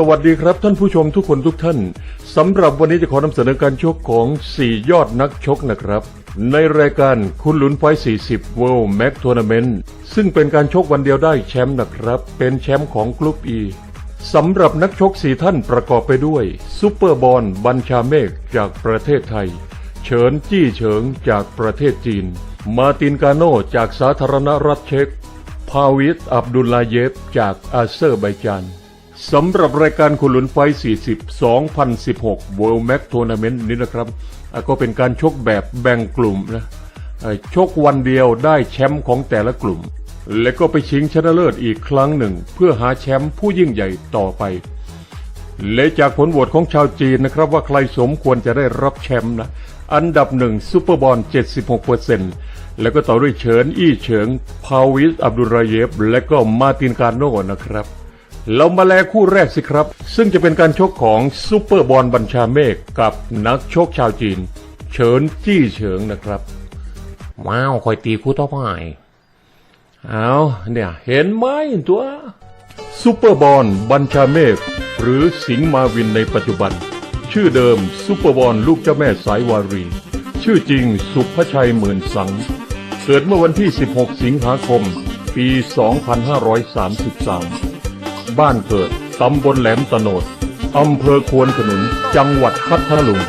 สวัสดีครับท่านผู้ชมทุกคนทุกท่านสำหรับวันนี้จะขอนำเสนอการชกของ 4 ยอดนักชกนะครับ ในรายการคุณหลุนไฟ 40 World Max Tournament ซึ่งเป็นการชกวันเดียวได้แชมป์นะครับ เป็นแชมป์ของกลุ่ม E สำหรับนักชกสี่ท่านประกอบไปด้วยซูเปอร์บอลบัญชาเมฆจากประเทศไทย เฉินจี้เฉิงจากประเทศจีน มาตินกาโนจากสาธารณรัฐเช็กพาวิสอับดุลลาเยฟจากอาเซอร์ไบจาน สำหรับรายการคุณหลุนไฟ 40 2016 World Max Tournament นี้นะครับก็เป็นการชกแบบแบ่งกลุ่มนะชกวันเดียวได้แชมป์ของแต่ละกลุ่ม และก็ไปชิงชนะเลิศอีกครั้งหนึ่ง เพื่อหาแชมป์ผู้ยิ่งใหญ่ต่อไป และจากผลโหวตของชาวจีนนะครับว่าใครสมควรจะได้รับแชมป์นะ อันดับหนึ่งซูเปอร์บอล 76%แล้วก็ต่อด้วยเฉินอี้เฉิง พาวิส อับดุลราเยฟ และก็มาตินการโนนะครับ เรามาแลคู่แรกสิครับ ซึ่งจะเป็นการชกของซูเปอร์บอลบัญชาเมฆกับนักชกชาวจีน เฉินจี้เฉิงนะครับ ว้าวคอยตีคู่ต่อไปเอาเนี่ยเห็นไหมตัวซูเปอร์บอลบัญชาเมฆหรือสิงห์มาวินในปัจจุบัน ชื่อเดิมซูเปอร์บอลลูกเจ้าแม่สายวารี ชื่อจริงสุภชัยหมื่นสัง เกิดเมื่อวันที่ 16 สิงหาคม ปี 2533 บ้านเกิด ตำบลแหลมสนด อำเภอควนขนุน จังหวัดพัทลุง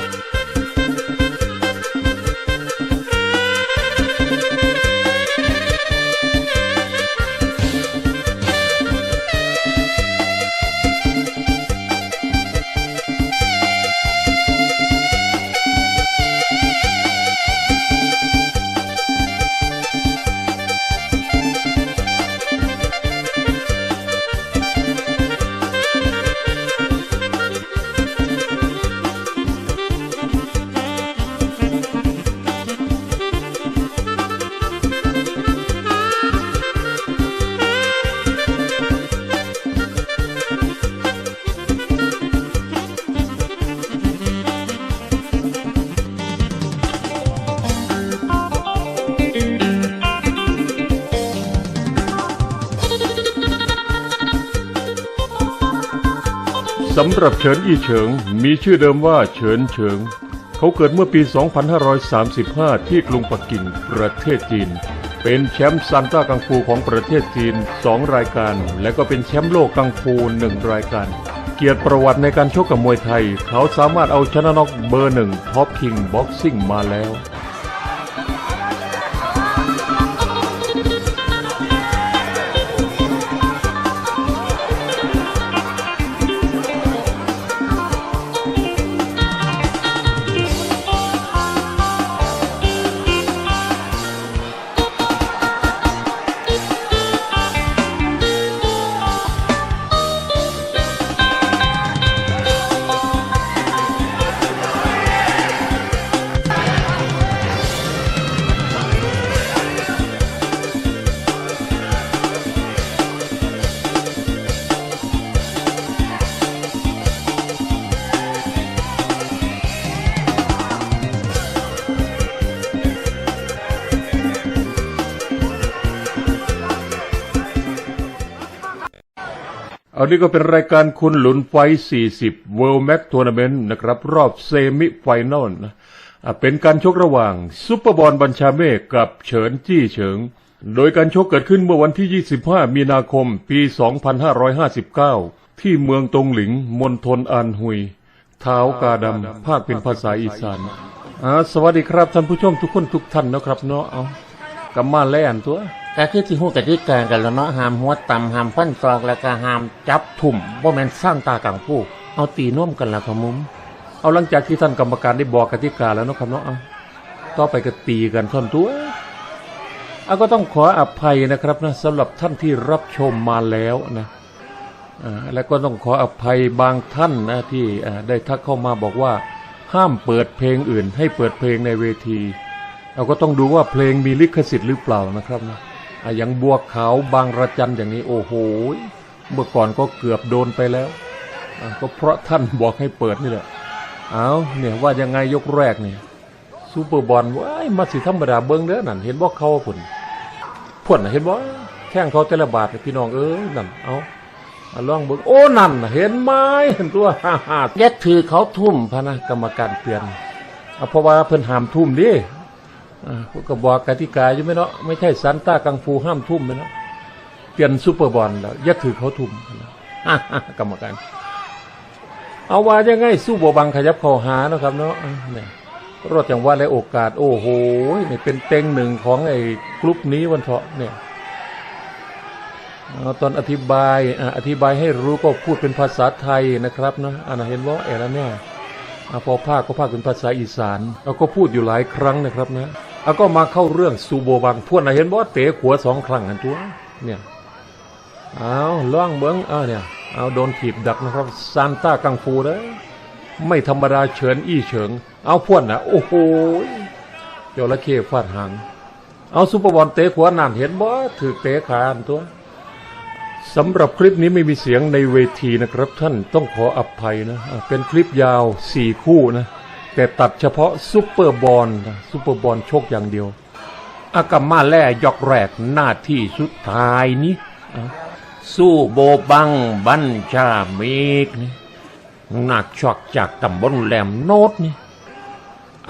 ำหรับเฉินอี้เฉิง มีชื่อเดิมว่าเฉินเฉิง เขาเกิดเมื่อปี 2535 ที่กรุงปักกิ่งประเทศจีน เป็นแชมป์ซันต้ากังฟูของประเทศจีน 2 รายการ และก็เป็นแชมป์โลกกังฟู 1 รายการ เกียรติประวัติในการชกกับมวยไทย เขาสามารถเอาชนะน็อกเบอร์หนึ่งท็อปคิงบ็อกซิ่งมาแล้ว นนี้ก็เป็นรายการคุณหลุนไฟ 40 World Max Tournament นะครับ รอบเซมิไฟแนลนะอะเป็นการชกระหว่างซุปเปอร์บอลบัญชาเมฆกับเฉินจี้เฉิง โดยการชกเกิดขึ้นเมื่อวันที่ 25 มีนาคม ปี 2559 ที่เมืองตงหลิง มณฑลอันฮุย เท้ากาดำ ภาคเป็นภาษาอีสานอ่าสวัสดีครับท่านผู้ชมทุกคนทุกท่านนะครับเนาะ เอากำมาแล่นตัว ก็คือที่หู้กติกากันแล้วเนาะห้ามหัวต่ำห้ามฟันศอกแล้วก็ห้ามจับถุ่มบ่แม่นสร้างตากังผู้เอาตีน่วมกันละครับมุมเอาหลังจากที่ท่านกรรมการได้บอกกติกาแล้วนะครับเนาะต่อไปก็ตีกันท่อนตัวเอาก็ต้องขออภัยนะครับนะสำหรับท่านที่รับชมมาแล้วนะแล้วก็ต้องขออภัยบางท่านนะที่ได้ทักเข้ามาบอกว่า ห้ามเปิดเพลงอื่น ให้เปิดเพลงในเวที เราก็ต้องดูว่าเพลงมีลิขสิทธิ์หรือเปล่านะครับนะ อย่างบัวขาวบางระจันอย่างนี้โอ้โห เมื่อก่อนก็เกือบโดนไปแล้ว ก็เพราะท่านบอกให้เปิดนี่แหละ เอาเนี่ยว่ายังไงยกแรกเนี่ยซูเปอร์บอลว้ายมาสิธรรมดาเบิ้งเด้อนั่นเห็นบ่เขาผุนผุนะเห็นบ่แข้งเขาแต่ละบาทพี่น้องเอ้ยนั่นเอาอะลองเบิ่งโอ้นั่นเห็นไหมเห็นตัวฮ่าฮ่ายัดถือเขาทุ่มพะนะกรรมการเตือนเอาเพราะว่าเพิ่นหามทุ่มดิ อ่าก็บอกกติกาอยู่ไหมเนาะไม่ใช่ซันต้ากังฟูห้ามทุ่มไหมเนาะเปลี่ยนซูเปอร์บอลแล้วย่าถือเขาทุ่มนะฮ่ากรรมการเอาว่ายังไงสู้บบังขยับเข้าหานะครับเนาะเนี่ยรอดอย่างว่าและโอกาส โอ้โหนี่เป็นเต็งหนึ่งของไอ้กลุ่มนี้วันเถาะเนี่ยตอนอธิบายอธิบายให้รู้ก็พูดเป็นภาษาไทยนะครับนะอ่าเห็นว่าเอแล้วเนี่ยอพอภาคก็ภาคเป็นภาษาอีสานเราก็พูดอยู่หลายครั้งนะครับนะ อาก็มาเข้าเรื่องซูโบบังพวกนะเห็นว่าเตะขัวสองครั้งอันตัวเนี่ยเอาล่องเบิ้งเอาเนี่ยเอาโดนถีบดักนะครับซานต้ากังฟูเด้อไม่ธรรมดาเฉินอี้เฉิง เอาพวกนะโอ้โหจระเข้ฟาดหางเอาซูเปอร์บอลเตะขัวนั่นเห็นบ่ถือเตะขาอันตัวสำหรับคลิปนี้ไม่มีเสียงในเวทีนะครับท่านต้องขออภัยนะอะเป็นคลิปยาวสี่คู่นะ แต่ตัดเฉพาะซุปเปอร์บอลซุปเปอร์บอลโชคอย่างเดียว อากามาแล่ยอกแรกหน้าที่สุดท้ายนี้ สู้โบบังบัญชาเมกนี่หนักชอกจากตำบลแหลมโนดนี่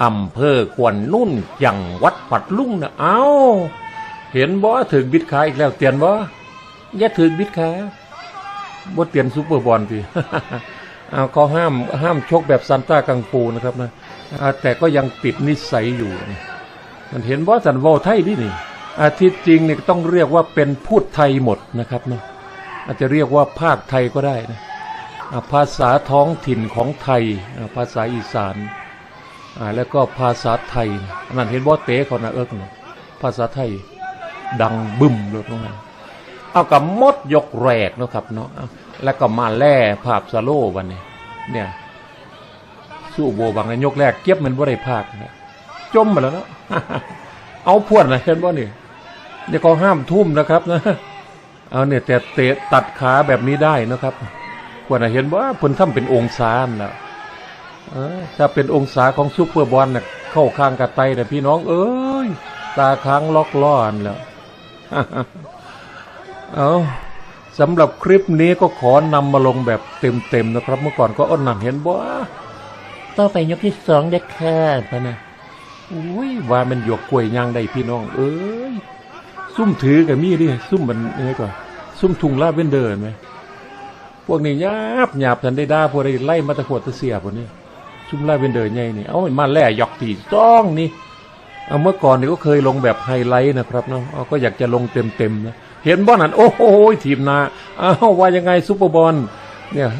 อำเภอควนนุ่นจังวัดปัดลุ่งนะเอาเห็นบ่ถึงบิดขายอีกแล้วเตียนบ่อย่าถือบิดขาบ่เตียนซูเปอร์บอลพี่ เอาเขาห้ามห้ามชกแบบซันต้ากังฟูนะครับนะแต่ก็ยังติดนิสัยอยู่มันเห็นว่าสันวอไทยดินี่อาทิตย์จริงเนี่ยต้องเรียกว่าเป็นพูดไทยหมดนะครับเนาะอาจจะเรียกว่าภาคไทยก็ได้นะภาษาท้องถิ่นของไทยภาษาอีสานแล้วก็ภาษาไทยนั่นเห็นว่าเตะเขานะเอิกนะภาษาไทยดังบึ้มเลยตรงนั้นเอากับมดยกแรกนะครับเนาะ แล้วก็มาแล่ภาพสโลวันนี้เนี่ยสู้โบบางในยกแรกเก็บมันบ่ได้ภาคนะจมมาแล้วเนาะเอาพวดนะเห็นบ่นี่เดี๋ยวเขาห้ามทุ่มนะครับนะเอาเนี่ยแต่เตะตัดขาแบบนี้ได้นะครับพวดนะเห็นว่าเพิ่นทำเป็นองศานั่นแหล้วถ้าเป็นองศาของซุปเปอร์บอลน่ะเข้าข้างกระไตนะพี่น้อง เอ้ยตาค้างล็อกล้อนแล้ว เอา สำหรับคลิปนี้ก็ขอนำมาลงแบบเต็มๆนะครับ เมื่อก่อนก็อ้นหนังเห็นบ่ต่องไปยกที่สองเด็ดขาดพะนะอุ้ยว่ามันหยวกกล้วยย่างได้พี่น้อง เอ้ยซุ่มถือกับมีดิซุ่มมันยังไงก่อนซุ่มทุงลาเวนเดอร์เห็นไหมพวกนี้หยาบหยาบทันได้ด่าพวกได้ไล่มาตะขวดตะเสียบพวกนี้ซุ่มลาเวนเดอร์ใหญ่นี่เอามันมาแล่หยอกตีจ้องนี่เอาเมื่อก่อนนี่ก็เคยลงแบบไฮไลท์นะครับเนาะก็อยากจะลงเต็มๆนะ เห็นบอลนั้นโอ้โหทีมนาอ้าวว่ายังไงซุปเปอร์บอลเนี่ย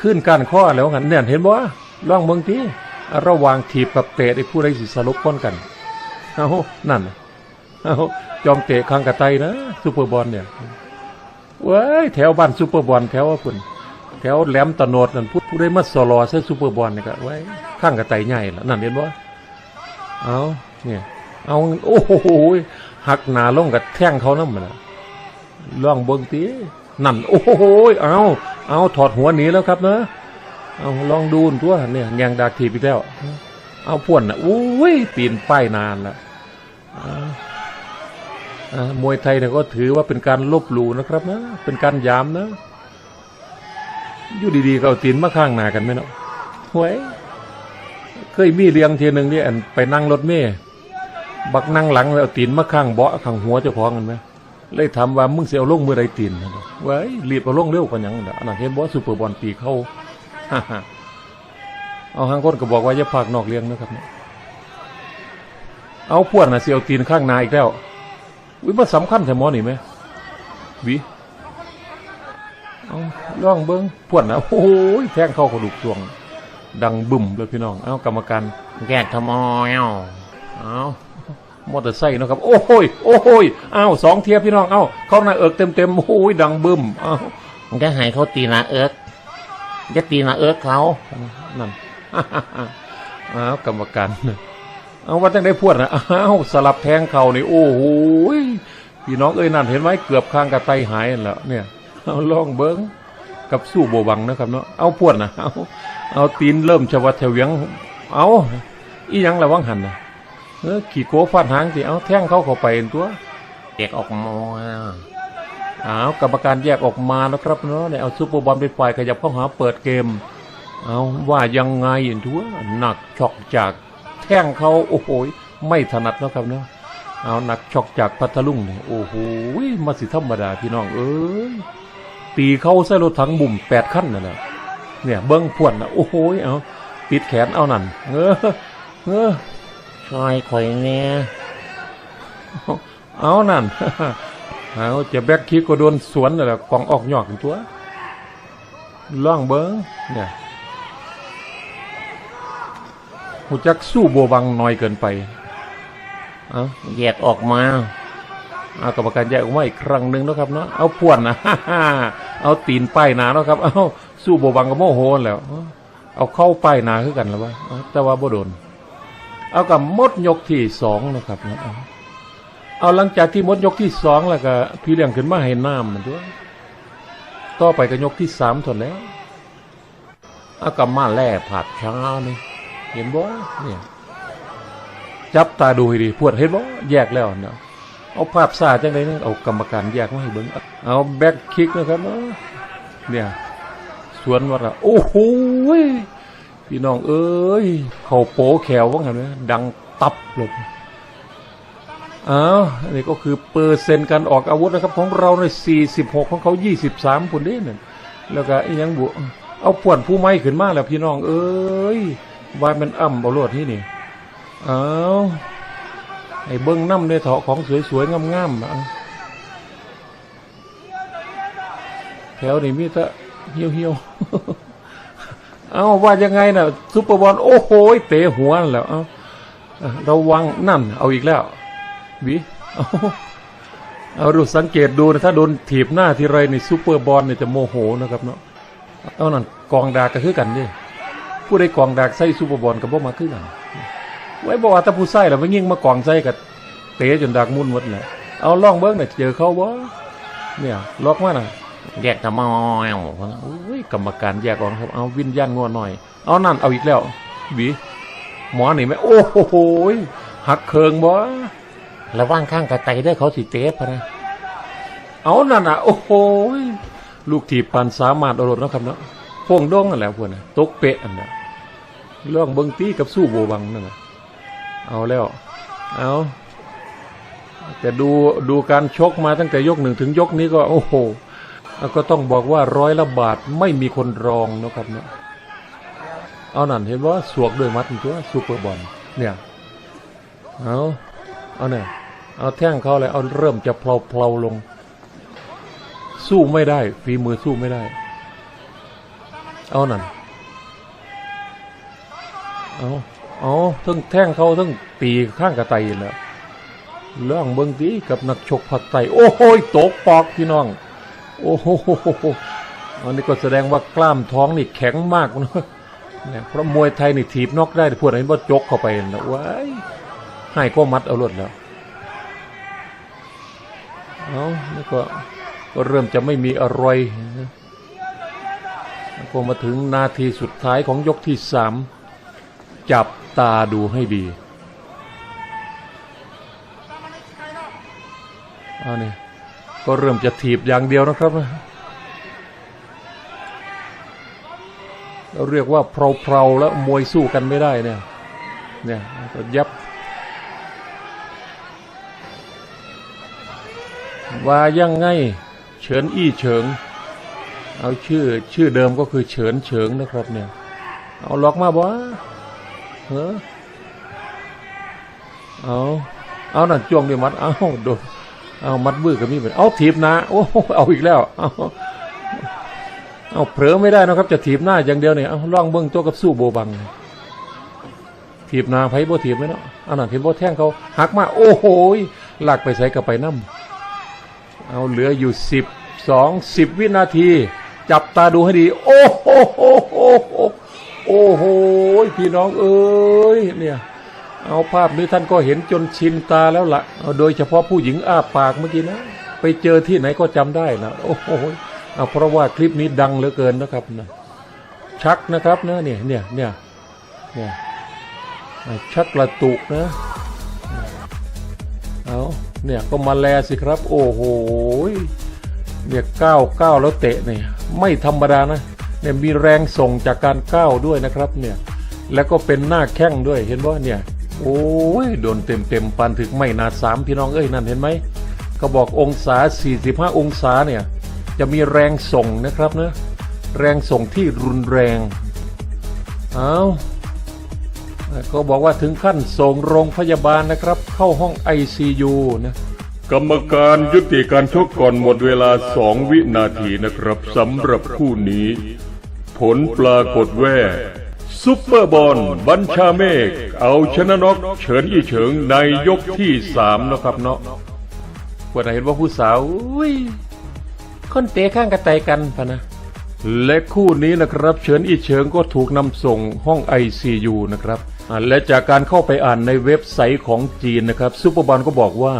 ขึ้นการข้อแล้วกันเนี่ยเห็นบ่ล่องเมืองที่ระหว่างถีบกับเตะไอ้ผู้ใดสิสรุปก้นกันเอานั่นเอาจอมเตะข้างกระไตนะซุปเปอร์บอลเนี่ยเว้ยแถวบ้านซุปเปอร์บอลแถวว่าพุ่นแถวแหลมตะโนดนั่นผู้ผู้ใดมาสลอใส่ซุปเปอร์บอลเนี่ยก็ไว้ข้างกระไตใหญ่ละนั่นเห็นบ่เอาเนี่ยเอาโอ้โหหักหนาลงกับแท่งเขานั่นมันละ ล่องเบิ้งตีนั่นโอ้โหเอาเอาถอดหัวหนีแล้วครับเนะเอาลองดูตัวเนี่ยแยงดาทีบอีกแล้ว เอาพ่วนนะอุ้ยตีนป้ายนานละอ่าอ่ามวยไทยเนี่ยก็ถือว่าเป็นการลบหลู่นะครับนะ เป็นการยามนะ อยู่ดีๆก็เอาตีนมาข้างหน้ากันไหมเนาะหวยเคยมีเรียงเทียหนึ่งนี่ไปนั่งรถเมย์บักนั่งหลังแล้วตีนมาข้างเบาะข้างหัวเจ้าของกันไหม เลยถามว่ามึงเสียเอาลงมือใดตีนไว้ยรีบเอาลงเร็วกว่ายังนะอันนั้นเห็นบอสซูเปอร์บอลปีเข้าฮ่าๆเอาหางคนก็บอกว่าอย่าพากนอกเลี้ยงนะครับเอาพวดนะเสียเอาตีนข้างนาอีกแล้ววิมันสำคัญแต่หมอนี่ไหมวิเอาล่องเบิ้งพวดนะโอ้ยแทงเข้ากระดูกตวง ดังบึ้มเลยพี่น้อง เอากรรมการแกทำเอเอาเอา มอเตอร์ไซค์เนาะครับ โอ้โหยโอ้โหยเอาสองเทียบพี่น้องเอาเข้าหน้าเอิกเต็มเต็มๆโอ้โหยดังบึ้มเอาจะให้เขาตีหนาเอิร์กจะตีหนาเอิร์กเขานั่นเอากรรมการเอาว่าจังได้พวดนะเอาสลับแทงเข่านี่โอ้โหยพี่น้องเอ้ยนั่นเห็นไหมเกือบข้างกระไตหายนั่นแหล้วเนี่ยเอาลองเบิ้งกับสู้โบวังนะครับเนาะเอาพวดนะเอาเอาตีนเริ่มชวัดเฉวียง เอาอีหยังระวังหันนะ เออขี่โกฟาดหางสิเอาแท่งเขาเข้าไปตัวเด็กออกมาอ้าวกรรมการแยกออกมาแล้วครับเนาะเนี่ยเอาซูเปอร์บอลเป็นฝ่ายขยับเข้าหาเปิดเกม เอาว่ายังไงทัวหนักช็อกจากแท่งเขาโอ้โหไม่ถนัดเนาะครับเนาะเอาหนักช็อกจากพัทลุงเนี่ยโอ้โหมาสิธรรมดาพี่น้องเอ้ยตีเข้าใส่รถถังบุ่มแปดขั้นนั่นแหละเนี่ยเบิ้งพวนนะโอ้โหเอาปิดแขนเอานั่นเออเออ ชายข่อยเนี่ยเอานั่นเอาจะแบ็คคิกก็โดนสวนนั่นแหละกองออกหยอกถึงตัวล่องเบิ้งเนี่ยหูจักสู้บัวบังน้อยเกินไปเอาแยกออกมาเอากรรมการแยกออกมาอีกครั้งหนึ่งนะครับเนาะเอาพวนนะเอาตีนป้ายหนาเนาะครับ เอาสู้บัวบังกับโมโหแล้ว เอาเข้าป้ายหนาคือกันแล้ววะเอาแต่ว่าบ่โดน เอากับมดยกที่สองนะครับเนะเอาเอาหลังจากที่มดยกที่สองแล้วก็พี่เลี้ยงขึ้นมาให้น้ำมันด้วยต่อไปก็ยกที่สามถนแล้วเอากับมาแล่ผาดช้านี่เห็นบ่เนี่ยจับตาดูให้ดีพวดเห็นบ่แยกแล้วเนาะเอาภาพซาจังไดเนี่ยเอากรรมการแยกมาให้เบิ่งเอาแบ็คคิกนะครับเนาะเนี่ยสวนวัดละโอ้โห พี่น้องเอ้ยเขาโปแขวว่างเนี่ยดังตับเลยอ้าวอันนี้ก็คือเปอร์เซ็นต์การออกอาวุธนะครับ ของเราใน 46 ของเขา 23คนนี้เนี่ยแล้วก็อีหยังบุเอาป่วนผู้ไม้ขึ้นมาแล้วพี่น้อง เอ้ยว่ามันอ่ำเอาโลดที่นี่เอาไอ้เบิ้งน้ำในเถาะของสวยๆงามๆเอาแถวนี้มีแต่เหี่ยวเหี่ยวๆ เอาว่ายังไงน่ะซุปเปอร์บอลโอ้โหเตะหัวแล้วเอาระวังนั่น เอาอีกแล้ววิเอาเอาดูสังเกตดูนะถ้าโดนถีบหน้าทีไรในซุปเปอร์บอลเนี่ยจะโมโหนะครับเนาะเอานั่นกองดากก็คือกันนี่ผู้ใดกองดากใส่ซูเปอร์บอลกับบ่มาคือกันไว้บอกว่าถ้าผู้ใส่แล้วไปยิงมากองใส่กับเตะจนดากมุนหมดแหละเอาล่องเบิ้งน่ะเจอเขาบ่เนี่ยล็อกมาน่ะ แยกกับมาอวโอ้ยกรรมการแยกออกนครับ เอาวิญญาณงัวหน่อย เอานั่นเอาอีกแล้วหวีหมอหนีไหมโอ้โหหักเคิงบ่ระว่างข้างกระไตได้เขาสิเตะพะนะเอานั่นน่ะ โอ้โหลูกถีบปันสามารถเอารถนะครับเนาะพวงดองนั่นแหละพวกน่ะตกเปะอันน่ะเรื่องเบิงตีกับสู้โบวังนั่นน่ะเอาแล้ว เอาแต่ดูดูการชกมาตั้งแต่ยกหนึ่งถึงยกนี้ก็ โอ้โห ก็ต้องบอกว่าร้อยละบาทไม่มีคนรองนะครับเนาะเอานั่นเห็นว่าสวกด้วยมัดตัวซูเปอร์บอลเนี่ยเอาเอาเนี่ยเอาแท่งเขาเลยเอาเริ่มจะเพลาๆลง สู้ไม่ได้ ฝีมือสู้ไม่ได้ เอานั่นเอาเอาทั้งแท่งเขาทั้งตีข้างกระไตแล้วเรื่องเบิ้งตีกับนักชกผักไตโอ้โหตกปอกพี่น้อง โอ้โหอันนี้ก็แสดงว่ากล้ามท้องนี่แข็งมากนะเนี่ยเพราะมวยไทยนี่ถีบนอกได้พวกไหนว่าจกเข้าไปนะว้ายให้ก็มัดเอารถแล้วเอานี่ก็ก็เริ่มจะไม่มีอะไรนะก็มาถึงนาทีสุดท้ายของยกที่สามจับตาดูให้ดีเอานี่ ก็เริ่มจะถีบอย่างเดียวนะครับเราเรียกว่าเพลาๆแล้วมวยสู้กันไม่ได้เนี่ย เนี่ยก็ยับว่ายังไงเฉินอี้เฉิง เอาชื่อชื่อเดิมก็คือเฉินเฉิงนะครับเนี่ย เอาล็อกมาบ่เออเอาเอานั่นจ้วงด้วยมัด เอาโดน เอามัดมือกับมีดเอาถีบนะโอ้เอาอีกแล้วเอาเอาเผลอไม่ได้นะครับ จะถีบหน้าอย่างเดียวเนี่ยเอาล่องเบิ้งตัวกับสู้โบบังถีบหนาไพ่โบถีบไหมเนาะเอานั่นเห็นโบแท่งเขาหักมาโอ้โหหลากไปใส่กับไปน้ำเอาเหลืออยู่สิบสองสิบวินาที จับตาดูให้ดี โอ้โหโอ้โหโอ้โหพี่น้องเอ้ยเนี่ย เอาภาพนี้ท่านก็เห็นจนชินตาแล้วละ่ะเอาโดยเฉพาะผู้หญิงอ้าปากเมื่อกี้นะ ไปเจอที่ไหนก็จำได้นะโอ้โหเอาเพราะว่าคลิปนี้ดังเหลือเกินนะครับนะชักนะครับนะเนี่ยเนี่ยเนี่ยเนี่ยชักกระตุกนะเอาเนี่ยก็มาแลสิครับ โอ้โหเนี่ยก้าวก้าวแล้วเตะเนี่ยไม่ธรรมดานะเนี่ยมีแรงส่งจากการก้าวด้วยนะครับเนี่ยแล้วก็เป็นหน้าแข้งด้วยเห็นว่าเนี่ย โอ้ยโดนเต็มเต็มปันถึงไม่นาสามพี่น้องเอ้ยนั่นเห็นไหมเขาบอกองศา 45 องศาเนี่ยจะมีแรงส่งนะครับนะแรงส่งที่รุนแรงเอาก็บอกว่าถึงขั้นส่งโรงพยาบาลนะครับ เข้าห้อง ICU นะกรรมการยุติการชกก่อนหมดเวลาสองวินาทีนะครับสำหรับคู่นี้ ผลปรากฏแว่ ซุปเปอร์บอลบัญชาเมฆเอาชนะน็อกเฉินอีเฉิงในยกที่สามนะครับเนาะวันไหนเห็นว่าผู้สาวอุ้ยคนเตะข้างกระไตกันพะนะ และคู่นี้นะครับ เฉินอีเฉิงก็ถูกนำส่งห้อง ICU นะครับอ่าและจากการเข้าไปอ่านในเว็บไซต์ของจีนนะครับซุปเปอร์บอลก็บอกว่า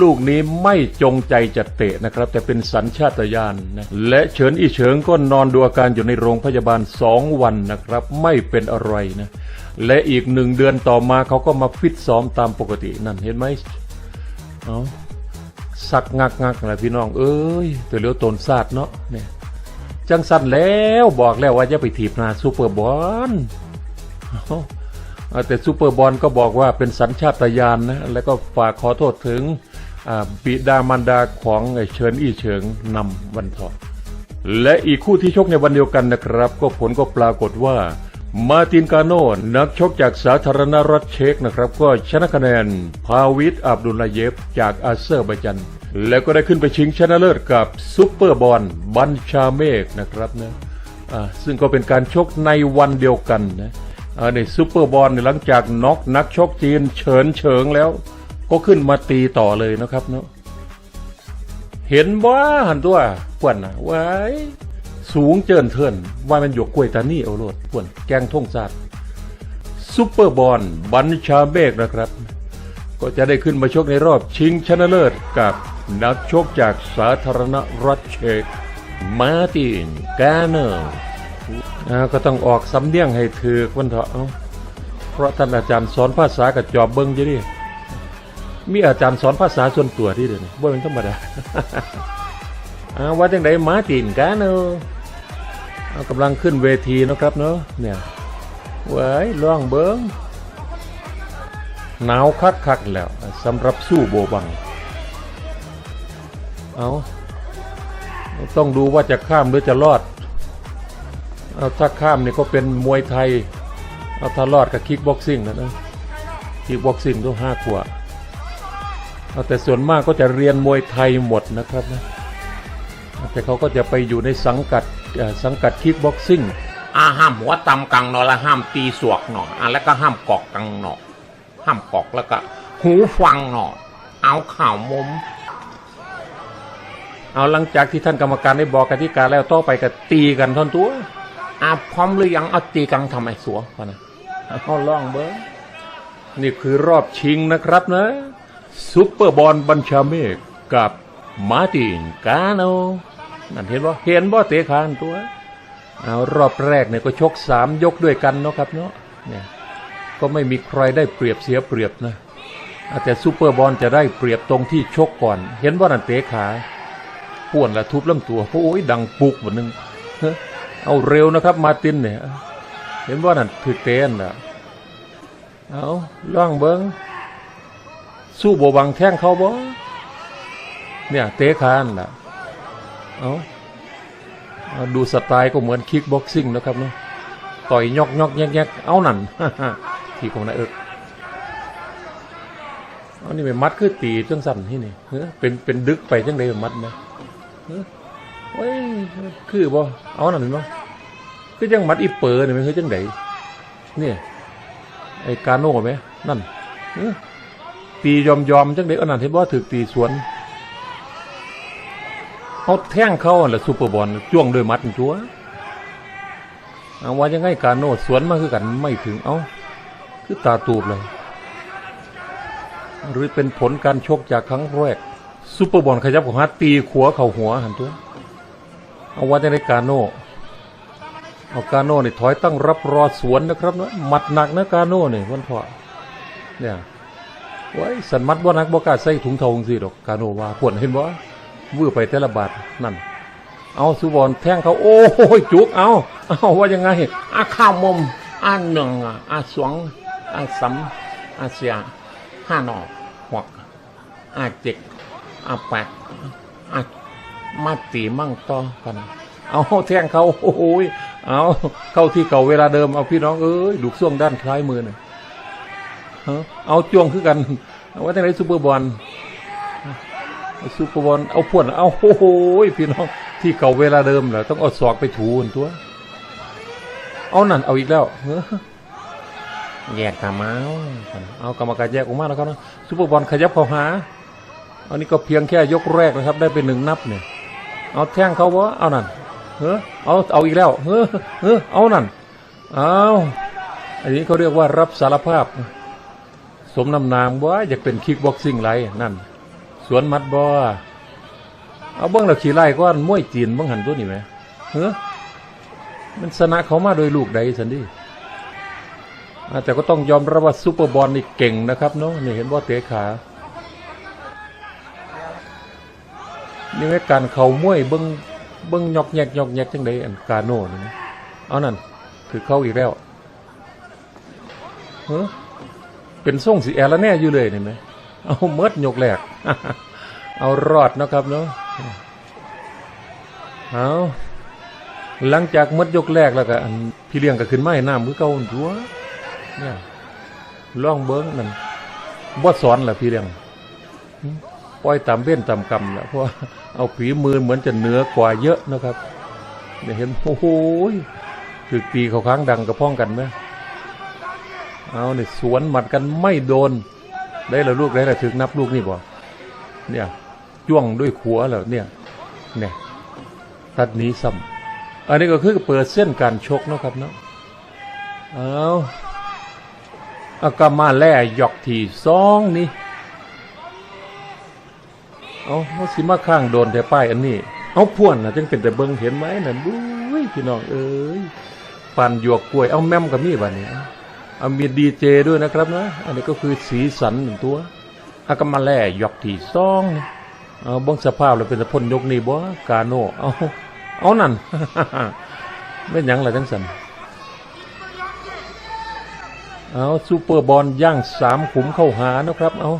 ลูกนี้ไม่จงใจจะเตะนะครับ แต่เป็นสัญชาตญาณนะและเฉินอีเฉิงก็นอนดูอาการอยู่ในโรงพยาบาลสองวันนะครับ ไม่เป็นอะไรนะและอีกหนึ่งเดือนต่อมาเขาก็มาฟิตซ้อมตามปกตินั่นเห็นไหมเอาสักงักงักๆนะพี่น้อง เอ้ยตัวเหลียวตนซาดเนาะเนี่ยจังสันแล้วบอกแล้วว่าจะไปถีบนาซูเปอร์บอลแต่ซูเปอร์บอลก็บอกว่าเป็นสัญชาตญาณนะ แล้วก็ฝากขอโทษถึง บิดามารดาของเฉินอี้เฉิงนำวันทองและอีกคู่ที่ชกในวันเดียวกันนะครับ ก็ผลก็ปรากฏว่า มาตินกาโนนักชกจากสาธารณรัฐเช็กนะครับ ก็ชนะคะแนน พาวิตอับดุลลาเยฟจากอาเซอร์ไบจัน แล้วก็ได้ขึ้นไปชิงชนะเลิศกับซุปเปอร์บอลบัญชาเมกนะครับนะอ่าซึ่งก็เป็นการชกในวันเดียวกันนะอ่าในซุปเปอร์บอลเนี่ยหลังจากน็อกนักชกจีนเฉินเฉิงแล้ว ก็ขึ้นมาตีต่อเลยนะครับเนาะเห็นว่าหันตัวป่วนนะไว้ายสูงเจินเทินว่ามันหยวกกล้วยตานี่เอาโลดป่วนแกงท่งซาดซุปเปอร์บอลบัญชาเมกนะครับ ก็จะได้ขึ้นมาชกในรอบชิงชนะเลิศกับนักชกจากสาธารณรัฐเช็กมาร์ตินกาเนอร์อ่าก็ต้องออกสำเนียงให้ถือวันเถอะเอาเพราะท่านอาจารย์สอนภาษากับจอบเบิ้งจะดิ มีอาจารย์สอนภาษาส่วนตัวที่เดียวนี้บ่เป็นธรรมดาอาว่าจังไดมาตินกันเนอะเอากำลังขึ้นเวทีนะครับเนาะเนี่ยไว้ยล่องเบิ้งหนาวคักคักแล้วสำหรับสู้โบบัง เอาต้องดูว่าจะข้ามหรือจะรอดเอาถ้าข้ามนี่ก็เป็นมวยไทย เอาถ้ารอดกับคิกบ็อกซิ่งนะนะคิกบ็อกซิ่งต้องห้ากว่าเอา แต่ส่วนมากก็จะเรียนมวยไทยหมดนะครับนะแต่เขาก็จะไปอยู่ในสังกัดเอ่อสังกัดคิกบ็อกซิ่งอ่าห้ามหัวตำกังเนาะแล้วห้ามตีสวกเนาะอะแล้วก็ห้ามกอกกังเนาะห้ามกอกแล้วก็ หูฟังเนาะเอาข่าวมุมเอาหลังจากที่ท่านกรรมการได้บอกกติกาแล้วต่อไปก็ตีกันท่อนตัวอะพร้อมหรือยังเอาตีกังทำไมสัวพอนะเอาล่องเบิ้งนี่คือรอบชิงนะครับนะ ซุปเปอร์บอลบัญชาเมกกับมาตินกาโนนั่นเห็นบ่เห็นบ่เตะขานตัวเอารอบแรกเนี่ยก็ชกสามยกด้วยกันเนาะครับเนาะเนี่ยก็ไม่มีใครได้เปรียบเสียเปรียบนะแต่ซูเปอร์บอลจะได้เปรียบตรงที่ชกก่อน เห็นว่านั่นเตะขาป่วนและทุบลำตัวโอ้ยดังปุกเหมือนนึงเอาเร็วนะครับ มาตินเนี่ย เห็นว่านั่นถือเตนอะเอาล่องเบิง สู้โบบังแท่งเขาบ่เนี่ยเตะคานล่ะเอาเอาดูสไตล์ก็เหมือนคิกบ็อกซิ่งนะครับเนาะต่อยยอกยอกแยกแยกเอานั่นที่ของนายเอิกอานี่ไปมัดคือตีจังสั่นที่นี่เฮ้ยเป็นเป็นดึกไปจังไดไปมัดนะเฮ้ยคือบ่เอานั่นเห็นบ่คือจังมัดอีเปอร์นี่มันคือจังไดเนี่ยไอ้กาโน่ไหมนั่นเอ้ ตียอมยอมๆจังไดอันนั้นเห็นว่าถือตีสวนเขาแท่งเข้าแหละซูเปอร์บอลจ้วงด้วยมัดจัวเอาว่ายังไงกาโน่สวนมาคือกันไม่ถึงเอ้า คือตาตูบเลย หรือเป็นผลการชกจากครั้งแรกซูเปอร์บอลขยับของฮัตตีขัวเข่าหัวหันตัว เอาว่าจังไดกาโน่เอากาโน่นี่ถอยตั้งรับรอสวนนะครับนะหมัดหนักนะกาโน่นี่วันพอเนี่ย ไว้สันมัดบ่นักบ่กล้าใส่ถุงเทองสิดอกกาโนวาขวนเห็นบ่วื้อไปแต่ละบาทนั่น เอาสุบอลแทงเขาโอ้ยจุกเอาเอาว่ายังไงอาข้าวมุมอาหนึ่งอาสวงอาสามอาเสียห้าหนอกหกอาเจ็ดอาแปดอามาตีมั่งต่อกันเอาแทงเขาโอ้ยเอาเข้าที่เก่าเวลาเดิมเอาพี่น้องเอ้ยดูช่วงด้านคล้ายมือหน่ะฮะ เอาจ้วงคือกันว่าแต่ไหนซูเปอร์บอลซูเปอร์บอลเอาพวนเอาโอ้โหพี่น้องที่เก่าเวลาเดิมเหรอต้องเอาศอกไปถูนตัว เอานั่นเอาอีกแล้วเฮ้อแยกตามาเอากรรมการแยกออกมาแล้วครับนะซูเปอร์บอลขยับเข้าหาอันนี้ก็เพียงแค่ยกแรกนะครับ ได้เป็นหนึ่งนับเนี่ยเอาแท่งเขาวะเอานั่นเฮ้อเอาเอาอีกแล้วเฮ้อเฮ้อเอานั่นเอาอันนี้เขาเรียกว่ารับสารภาพ สมนำนามว่าอยากเป็นคิกบ็อกซิ่งไรนั่น สวนมัดบอเอาเบิ้งเราขี่ไล่ก้อนมวยจีนเบิ้งหันตัวนี่ไหมเฮ้อมันชนะเขามาโดยลูกใดสันดิแต่ก็ต้องยอมรับว่าซูเปอร์บอลนี่เก่งนะครับเนาะนี่เห็นว่าเตะขานี่แม่การเข่ามวยเบิ้งเบิ้งยอกแยกยอกแยกจังไดอันกาโน่นี่เอานั่นคือเข้าอีกแล้วเฮ้อ เป็นส่งสีแอร์แล้วแน่อยู่เลยนี่ไหมเอาเมิดยกแรกเอารอดนะครับเนาะเอาหลังจากเมิดยกแรกแล้วก็อันพี่เลี้ยงก็ขึ้นไมาให้น้ำมือเก่าหัวเนี่ยล่องเบิ้งนั่นบ่สอนละพี่เลี้ยงปล่อยตามเว้นตามกรรมแหละเพราะเอาฝีมือเหมือนจะเหนือกว่าเยอะนะครับเนี่ยเห็นโอ้โหถึกตีเขาค้างดังกระพ้องกันไหม เอาเนี่ยสวนหมัดกันไม่โดน ได้ละลูกได้ละถึงนับลูกนี่บ่เนี่ยจ้วงด้วยขัวแล้วเนี่ยเนี่ยตัดหนีซ้ำอันนี้ก็คือเปิดเส้นการชกนะครับเนาะเอาอากามาแล่หยอกทีสองนี่เอาเขาสิมาข้างโดนแต่ป้ายอันนี้ เอาพ่วนนะจังเป็นแต่เบิ่งเห็นไหมนั่นบุ้ยพี่น้องเอ้ยปั่นหยวกกล้วยเอาแม่มกับมีบ่เนี่ย เอามีดีเจด้วยนะครับนะอันนี้ก็คือสีสันหนึ่งตัวอากามาแล่ยอกที่ซองเอาบิ่งสภาพแล้วเป็นตะพนยกนี่บ่กาโนเอาเอานั่นไม่หยังละจังสันเอาซูเปอร์บอลย่างสามขุมเข้าหานะครับ เอา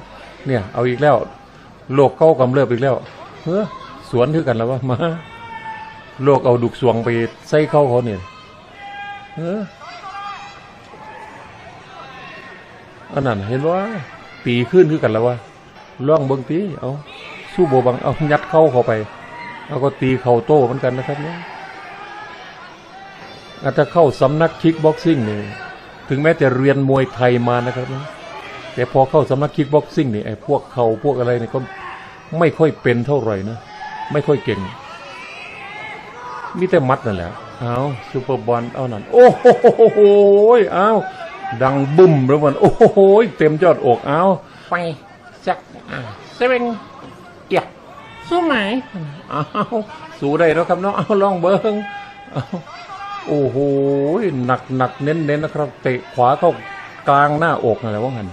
เนี่ยเอาอีกแล้วโลกเข้ากำเริบอีกแล้วเฮ้อสวนคือกันแล้ววะมาโลกเอาดุกสวงไปใส่เข้าเขาเนี่ยเฮ้อ อันนั้นเห็นว่าตีขึ้นคือกันแล้ววะล่องเบิ้งตีเอาสู้โบบังเอายัดเข้าเข้าไปเอาก็ตีเข่าโต้เหมือนกันนะครับเนี่ยอาจจะเข้าสำนักคิกบ็อกซิ่งนี่ถึงแม้จะเรียนมวยไทยมานะครับเนี่ยแต่พอเข้าสำนักคิกบ็อกซิ่งนี่ไอ้พวกเขาพวกอะไรเนี่ยก็ไม่ค่อยเป็นเท่าไหร่นะไม่ค่อยเก่ง มีแต่มัดนั่นแหละเอาซูเปอร์บอลเอานั่นโอ้โหเอาว ดังบุ้มแล้วมันโอ้โหเต็มยอดอกเอาไปสักอ่าเซเว่นเกียกสู้ไหมเอาสู้ได้แล้วครับเนาะเอาลองเบิ้งเอาโอ้โหหนักหนักเน้นเน้นนะครับ เตะขวาเข้ากลางหน้าอกนั่นแหละว่างัน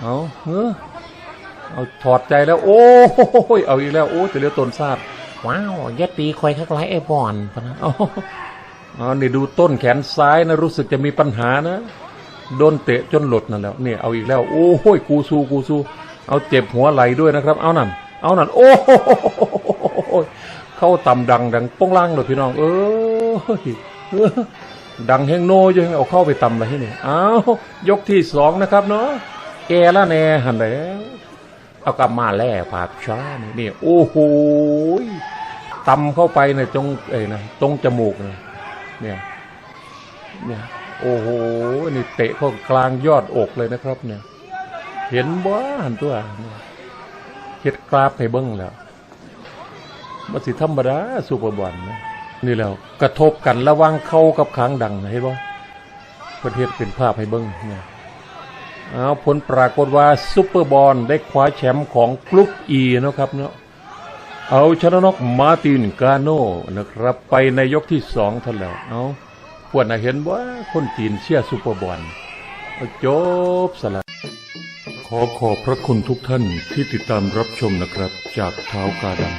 เอาเฮ้อเอาถอดใจแล้ว โอ้ยเอาอีกแล้วโอ้จะเรียกตนซาดว้าวอยาตีคอยคักไรไอ้บอลพะนะเอาเอานี่ดูต้นแขนซ้ายนะรู้สึกจะมีปัญหานะโดนเตะจนหลุดนั่นแล้วเนี่ยเอาอีกแล้ว โอ้โยกูซูกูซู เอาเจ็บหัวไหลด้วยนะครับ เอานั่นเอานั่นโอ้ยเข้าต่ำดังดังป้องล่างเลยพี่น้อง เออดังแห้งโนยังเอาเข้าไปต่ำเลยที่นี่ยเอายกที่สองนะครับเนาะแกละแน่หันแล้วเอากลับมาแล่ภาพช้านี่โอ้โหยตำเข้าไปเนี่ยตรงเอ้นะตรงจมูกนะ เนี่ยเนี่ยโอ้โหนี่เตะเข้ากลางยอดอกเลยนะครับ เนี่ย เห็นบ้าหันตัวเนี่ยเฮ็ดกราฟให้เบิ้งแล้วมาสิธรรมดาซูเปอร์บอลนะนี่แล้ว กระทบกันระว่างเข้ากับขางดังนะเห็นบ่ประเทศเป็นภาพให้เบิ้งเนี่ยเอาผลปรากฏว่าซุปเปอร์บอลได้คว้าแชมป์ของกรุ๊ปอีนะครับเนาะ เอาชนะนกมาตินกาโน่นะครับ ไปในยกที่สองท่านแล้วเอาพวดนะเห็นว่าคนจีนเชียร์ซูเปอร์บอลจบสละขอขอบพระคุณทุกท่านที่ติดตามรับชมนะครับ จากเท้ากาดัง